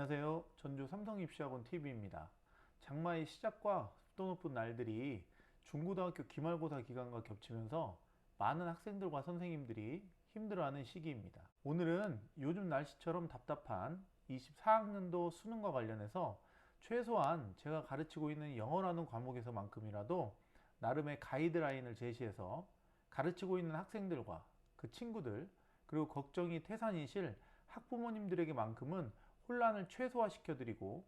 안녕하세요. 전주 삼성입시학원 TV입니다. 장마의 시작과 습도 높은 날들이 중고등학교 기말고사 기간과 겹치면서 많은 학생들과 선생님들이 힘들어하는 시기입니다. 오늘은 요즘 날씨처럼 답답한 24학년도 수능과 관련해서 최소한 제가 가르치고 있는 영어라는 과목에서만큼이라도 나름의 가이드라인을 제시해서 가르치고 있는 학생들과 그 친구들 그리고 걱정이 태산이실 학부모님들에게만큼은 혼란을 최소화시켜드리고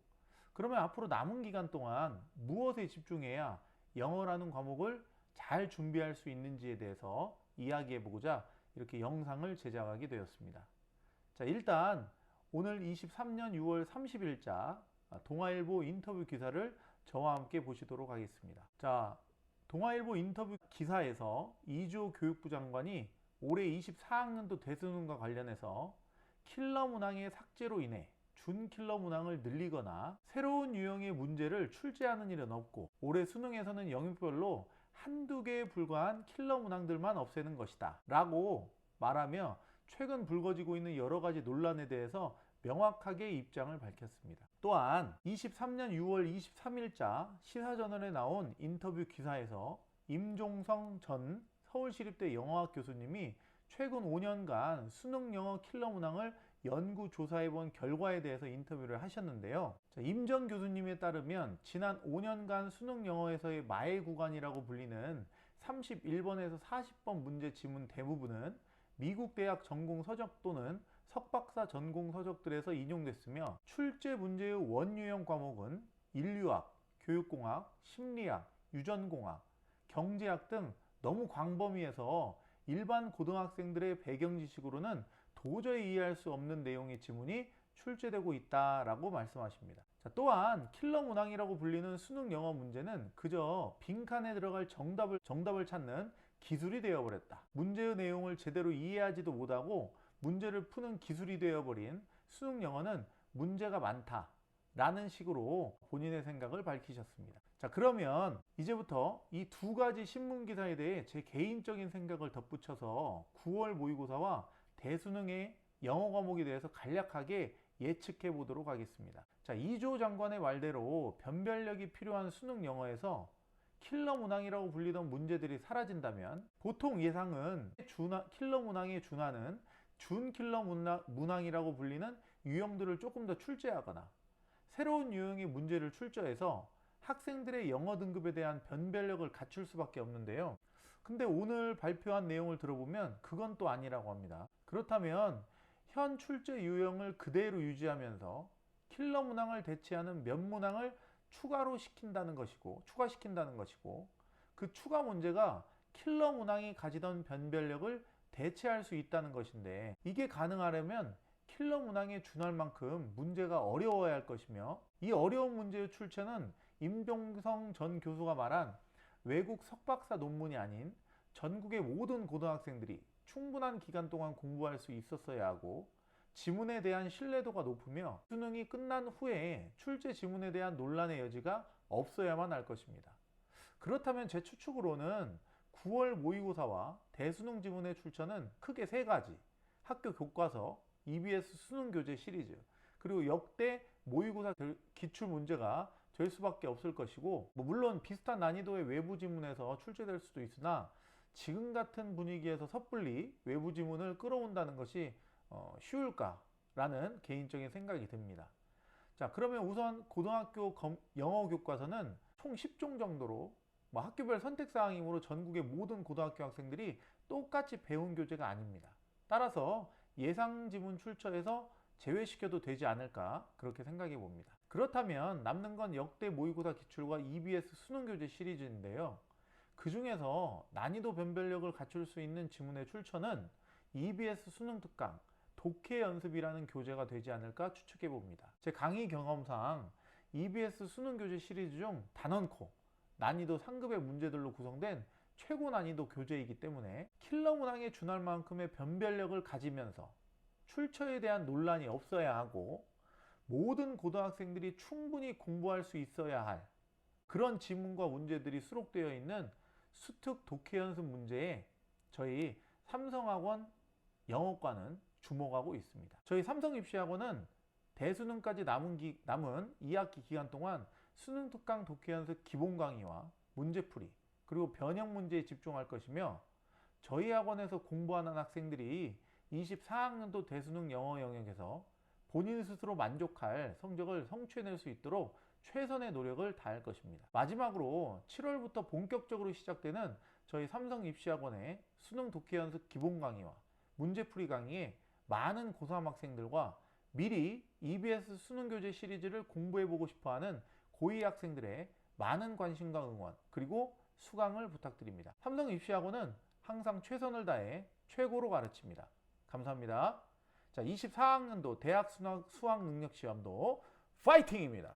그러면 앞으로 남은 기간 동안 무엇에 집중해야 영어라는 과목을 잘 준비할 수 있는지에 대해서 이야기해 보고자 이렇게 영상을 제작하게 되었습니다. 자, 일단 오늘 23년 6월 30일자 동아일보 인터뷰 기사를 저와 함께 보시도록 하겠습니다. 자, 동아일보 인터뷰 기사에서 이주호 교육부 장관이 올해 24학년도 대수능과 관련해서 킬러 문항의 삭제로 인해 준 킬러 문항을 늘리거나 새로운 유형의 문제를 출제하는 일은 없고 올해 수능에서는 영역별로 한두 개에 불과한 킬러 문항들만 없애는 것이다 라고 말하며 최근 불거지고 있는 여러 가지 논란에 대해서 명확하게 입장을 밝혔습니다. 또한 23년 6월 23일자 시사저널에 나온 인터뷰 기사에서 임종성 전 서울시립대 영어학 교수님이 최근 5년간 수능 영어 킬러 문항을 연구 조사해 본 결과에 대해서 인터뷰를 하셨는데요. 임전 교수님에 따르면 지난 5년간 수능 영어에서의 마의 구간이라고 불리는 31번에서 40번 문제 지문 대부분은 미국 대학 전공 서적 또는 석박사 전공 서적들에서 인용됐으며 출제 문제의 원유형 과목은 인류학, 교육공학, 심리학, 유전공학, 경제학 등 너무 광범위해서 일반 고등학생들의 배경 지식으로는 도저히 이해할 수 없는 내용의 지문이 출제되고 있다라고 말씀하십니다. 자, 또한 킬러 문항이라고 불리는 수능 영어 문제는 그저 빈칸에 들어갈 정답을 정답을 찾는 기술이 되어버렸다. 문제의 내용을 제대로 이해하지도 못하고 문제를 푸는 기술이 되어버린 수능 영어는 문제가 많다. 라는 식으로 본인의 생각을 밝히셨습니다. 자, 그러면 이제부터 이 두 가지 신문 기사에 대해 제 개인적인 생각을 덧붙여서 9월 모의고사와 대수능의 영어 과목에 대해서 간략하게 예측해 보도록 하겠습니다. 자, 이조 장관의 말대로 변별력이 필요한 수능 영어에서 킬러 문항이라고 불리던 문제들이 사라진다면 보통 예상은 준하, 킬러 문항에 준하는 준 킬러 문항, 이라고 불리는 유형들을 조금 더 출제하거나 새로운 유형의 문제를 출제해서 학생들의 영어 등급에 대한 변별력을 갖출 수밖에 없는데요. 근데 오늘 발표한 내용을 들어보면 그건 또 아니라고 합니다. 그렇다면 현 출제 유형을 그대로 유지하면서 킬러 문항을 대체하는 몇 문항을 추가로 시킨다는 것이고 추가시킨다는 것이고 그 추가 문제가 킬러 문항이 가지던 변별력을 대체할 수 있다는 것인데 이게 가능하려면 킬러 문항에 준할 만큼 문제가 어려워야 할 것이며 이 어려운 문제의 출처는 임종성 전 교수가 말한 외국 석박사 논문이 아닌 전국의 모든 고등학생들이 충분한 기간 동안 공부할 수 있었어야 하고 지문에 대한 신뢰도가 높으며 수능이 끝난 후에 출제 지문에 대한 논란의 여지가 없어야만 할 것입니다. 그렇다면 제 추측으로는 9월 모의고사와 대수능 지문의 출처는 크게 세 가지 학교 교과서, EBS 수능 교재 시리즈 그리고 역대 모의고사 기출 문제가 될 수밖에 없을 것이고 뭐 물론 비슷한 난이도의 외부 지문에서 출제될 수도 있으나 지금 같은 분위기에서 섣불리 외부 지문을 끌어온다는 것이 어, 쉬울까라는 개인적인 생각이 듭니다. 자 그러면 우선 고등학교 검, 영어 교과서는 총 10종 정도로 뭐 학교별 선택사항이므로 전국의 모든 고등학교 학생들이 똑같이 배운 교재가 아닙니다. 따라서 예상 지문 출처에서 제외시켜도 되지 않을까 그렇게 생각해 봅니다. 그렇다면 남는 건 역대 모의고사 기출과 EBS 수능 교재 시리즈인데요. 그 중에서 난이도 변별력을 갖출 수 있는 지문의 출처는 EBS 수능 특강 독해 연습이라는 교재가 되지 않을까 추측해 봅니다. 제 강의 경험상 EBS 수능 교재 시리즈 중 단언코 난이도 상급의 문제들로 구성된 최고 난이도 교재이기 때문에 킬러 문항에 준할 만큼의 변별력을 가지면서 출처에 대한 논란이 없어야 하고 모든 고등학생들이 충분히 공부할 수 있어야 할 그런 지문과 문제들이 수록되어 있는 수특 독해 연습 문제에 저희 삼성학원 영어과는 주목하고 있습니다. 저희 삼성 입시학원은 대수능까지 남은, 기, 남은 2학기 기간 동안 수능 특강 독해 연습 기본 강의와 문제풀이 그리고 변형 문제에 집중할 것이며 저희 학원에서 공부하는 학생들이 24학년도 대수능 영어 영역에서 본인 스스로 만족할 성적을 성취해낼 수 있도록 최선의 노력을 다할 것입니다. 마지막으로 7월부터 본격적으로 시작되는 저희 삼성 입시학원의 수능 독해 연습 기본 강의와 문제풀이 강의에 많은 고3 학생들과 미리 EBS 수능 교재 시리즈를 공부해보고 싶어하는 고2 학생들의 많은 관심과 응원 그리고 수강을 부탁드립니다. 삼성 입시학원은 항상 최선을 다해 최고로 가르칩니다. 감사합니다. 자, 24학년도 대학 수학, 능력 시험도 파이팅입니다.